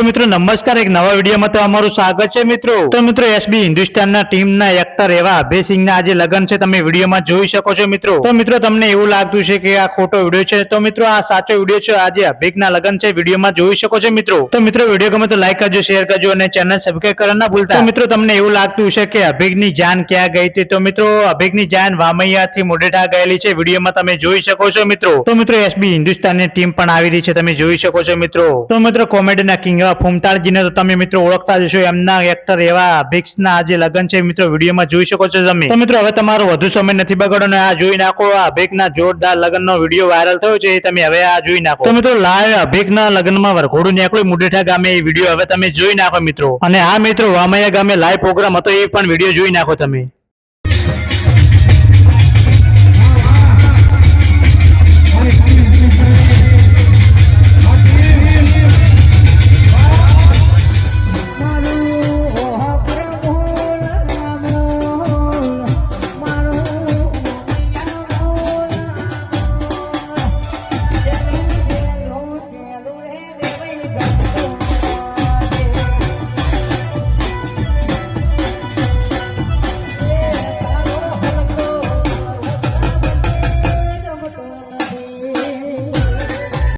તો મિત્રો નમસ્કાર, એક નવા વિડીયોમાં તમારું સ્વાગત છે મિત્રો. તો મિત્રો, એસબી હિન્દુસ્તાનના ટીમના એક્ટર એવા અભયસિંહના આજે લગ્ન છે, તમે વિડીયોમાં જોઈ શકો છો મિત્રો. તો મિત્રો, તમને એવું લાગતું છે કે આ ખોટો વીડિયો છે, તો મિત્રો, આ સાચો વીડિયો છે, આજે અભિકના લગ્ન છે, વિડીયોમાં જોઈ શકો છો મિત્રો. તો મિત્રો, વીડિયો ગમે તો લાઈક કરજો શેર કરજો અને ચેનલ સબસ્ક્રાઈબ કરવા ના ભૂલતા. મિત્રો, તમને એવું લાગતું છે કે અભિકની જાન ક્યાં ગઈ હતી? તો મિત્રો અભિકની જાન વામૈયાથી મોડેટા ગયેલી છે, વિડીયોમાં તમે જોઈ શકો છો મિત્રો. તો મિત્રો, એસબી હિન્દુસ્તાનની ટીમ પણ આવી રહી છે, તમે જોઈ શકો છો મિત્રો. તો મિત્રો, કોમેડીના કિંગ એવા ફૂમતાળજીને તો તમે મિત્રો ઓળખતા જશો એમના એક્ટર એવા અભિક્સના આજે લગ્ન છે. મિત્રો વિડીયોમાં જોઈ શકો છો તમે. તો મિત્રો હવે તમારો વધુ સમય નથી બગાડો ને આ જોઈ નાખો. આ અભિકના જોરદાર લગ્નનો વીડિયો વાયરલ થયો છે તમે હવે આ જોઈ નાખો. તો મિત્રો લાઈવ અભિકના લગ્નમાં વરઘોડું નીકળ્યું. મુડેઠા ગામે એ વીડિયો હવે તમે જોઈ નાખો મિત્રો. અને આ મિત્રો વામૈયા ગામે લાઈવ પ્રોગ્રામ હતો એ પણ વીડિયો જોઈ નાખો તમે. Africa.